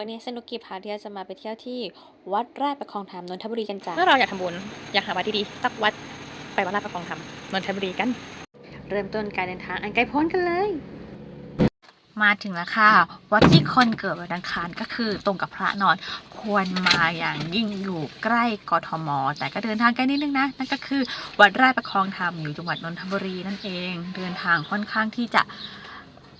วันนี้สนุกกีพาเที่ยวจะมาไปเที่ยวที่วัดราชประคองธรรมนนทบุรีกันจ้ะเมื่อเราอยากทำบุญอยากหาวัดดีๆสักวัดไปวัดราชประคองธรรมนนทบุรีกัน เริ่มต้นการเดินทางอันไกลโพ้นกันเลย มาถึงแล้วค่ะ วัดที่คนเกิดวันอังคารก็คือตรงกับพระนอนควรมาอย่างยิ่งอยู่ใกล้กทม แต่ก็เดินทางไกลนิดนึงนะ นั่นก็คือวัดราชประคองธรรมอยู่จังหวัดนนทบุรีนั่นเอง เดินทางค่อนข้างที่จะ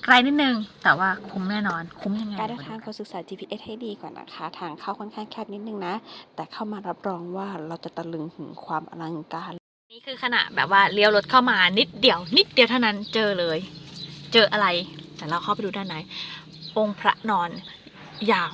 ไกลนิดนึง แต่ว่าคุ้มแน่นอน คุ้มยังไงการเดินทางควรศึกษา GPS ให้ดีก่อนนะคะ ทางเข้าค่อนข้างแคบนิดนึงนะ แต่เข้ามารับรองว่าเราจะตะลึงถึงความอลังการ นี่คือขณะแบบว่าเลี้ยวรถเข้ามานิดเดียว นิดเดียวเท่านั้นเจอเลย เจออะไร แต่เราเข้าไปดูด้านในองค์พระนอนยาว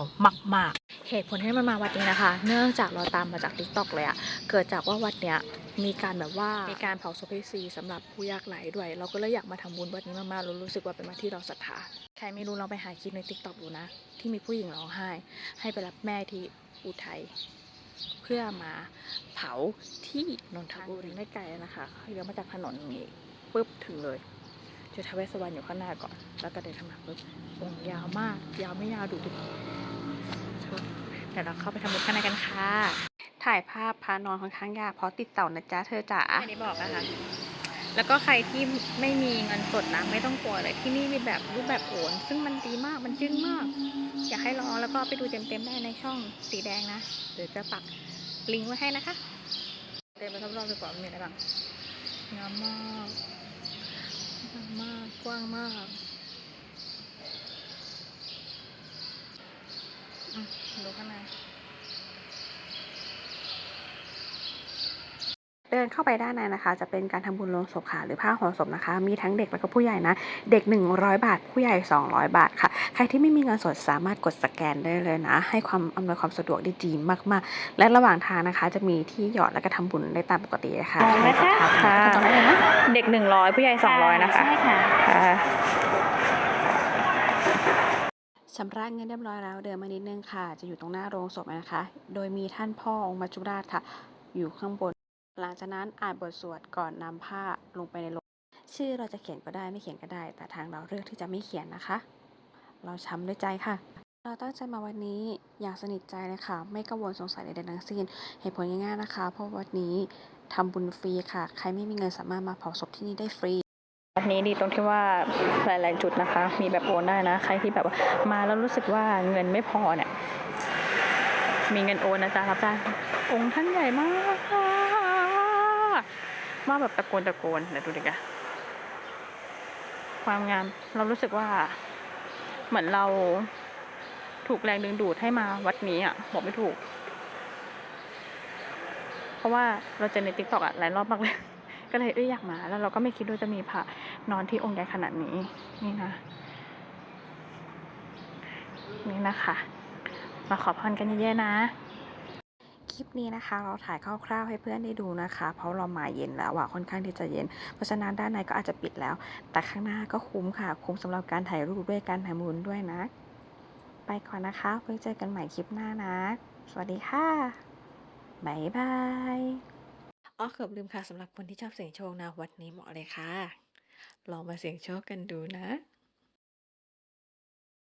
มากๆ เหตุผลที่มันมาวัดนี้นะคะ เนื่องจากเราตามมาจากทิกตอกเลยอะเกิดจากว่าวัดเนี้ยมีการแบบว่ามีการเผาศพให้ฟรีสำหรับผู้ยากไร้ด้วย เราก็เลยอยากมาทำบุญวัดนี้มากๆเรารู้สึกว่าเป็นวัดที่เราศรัทธาใครไม่รู้ลองไปหาคลิปในทิกตอกดูนะ ที่มีผู้หญิงร้องไห้ ให้ไปรับแม่ที่อุทัยเพื่อมาเผาที่นนทบุรีไม่ไกลนะคะเลี้ยวมาจากถนนนี้ปุ๊บถึงเลยจอทวเวสวรรณอยู่ข้างหน้าก่อน แล้วก็เดินเข้ามาปุ๊บองค์ยาวมาก ยาวไม่ยาวดูดิ เดี๋ยวเราเข้าไปทำบุญข้างในกันค่ะ ถ่ายภาพพระนอนค่อนข้างยากเพราะติดเต่านะจ๊ะเธอจ๋าอันนี้บอกนะคะ แล้วก็ใครที่ไม่มีเงินสดนะไม่ต้องกลัวเลยที่นี่มีแบบรูปแบบโอน ซึ่งมันดีมากมันจึ้งมาก อยากให้ลองแล้วก็ไปดูเต็มๆได้ในช่องสีแดงนะเดี๋ยวจะปักลิงก์ไว้ให้นะคะเดินไปรอบๆดีกว่ามีอะไรบ้างงามมากงามมากกว้างมากอืม ดูข้างในเดินเข้าไปด้านในนะคะ จะเป็นการทำบุญโลงศพค่ะหรือผ้าห่อศพนะคะ มีทั้งเด็กแล้วก็ผู้ใหญ่นะ เด็ก 100 บาท ผู้ใหญ่ 200 บาทค่ะ ใครที่ไม่มีเงินสดสามารถกดสแกนได้เลยนะ ให้ความอำนวยความสะดวกได้ดีมากๆ และระหว่างทางนะคะจะมีที่หยอดและก็ทำบุญได้ตามปกติเลยค่ะมองนะคะใครศรัทธาก็ตรงนั้นเลยนะเด็กหนึ่งร้อยผู้ใหญ่สองร้อยนะคะใช่ค่ะค่ะ ชำระเงินเรียบร้อยแล้วเดินมานิดนึงค่ะ จะอยู่ตรงหน้าโรงศพนะคะ โดยมีท่านพ่อองค์มัจจุราชค่ะ อยู่ข้างบน หลังจากนั้นอ่านบทสวดก่อนนำผ้าลงไปในโรงชื่อเราจะเขียนก็ได้ไม่เขียนก็ได้ แต่ทางเราเลือกที่จะไม่เขียนนะคะ เราช้ำด้วยใจค่ะ เราตั้งใจมาวันนี้อย่างสนิทใจเลยค่ะ ไม่กังวลสงสัยใดๆทั้งสิ้นเหตุผลง่ายๆนะคะ เพราะวันนี้ทำบุญฟรีค่ะ ใครไม่มีเงินสามารถมาเผาศพที่นี่ได้ฟรี อันนี้ดีตรงที่ว่าหลาย ๆ จุดนะคะ มีแบบโอนได้นะ ใครที่แบบว่ามาแล้วรู้สึกว่าเงินไม่พอเนี่ย มีเงินโอนนะจ๊ะรับได้องค์ท่านใหญ่มากมาแบบตะโกนตะโกนเดี๋ยวดูดิกะความงามเรารู้สึกว่า เหมือนเราถูกแรงดึงดูดให้มาวัดนี้อะบอกไม่ถูก เพราะว่าเราเจอในติ๊กต็อกอะหลายรอบมากเลย ก็เลยเอ้ยอยากมา แล้วเราก็ไม่คิดว่าจะมีพระนอนที่องค์ใหญ่ขนาดนี้ นี่นะ นี่นะคะ มาขอพรกันเยอะๆนะคลิปนี้นะคะ เราถ่ายคร่าวๆให้เพื่อนได้ดูนะคะ เพราะเรามาเย็นแล้วอะค่อนข้างที่จะเย็น เพราะฉะนั้นด้านในก็อาจจะปิดแล้ว แต่ข้างหน้าก็คุ้มค่ะ คุ้มสำหรับการถ่ายรูปด้วยการถ่ายมูลด้วยนะ ไปก่อนนะคะไว้เจอกันใหม่คลิปหน้านะ สวัสดีค่ะบ๊ายบาย อ๋อเกือบลืมค่ะสำหรับคนที่ชอบเสียงโชคนะวัดนี้เหมาะเลยค่ะ ลองมาเสียงโชคกันดูนะ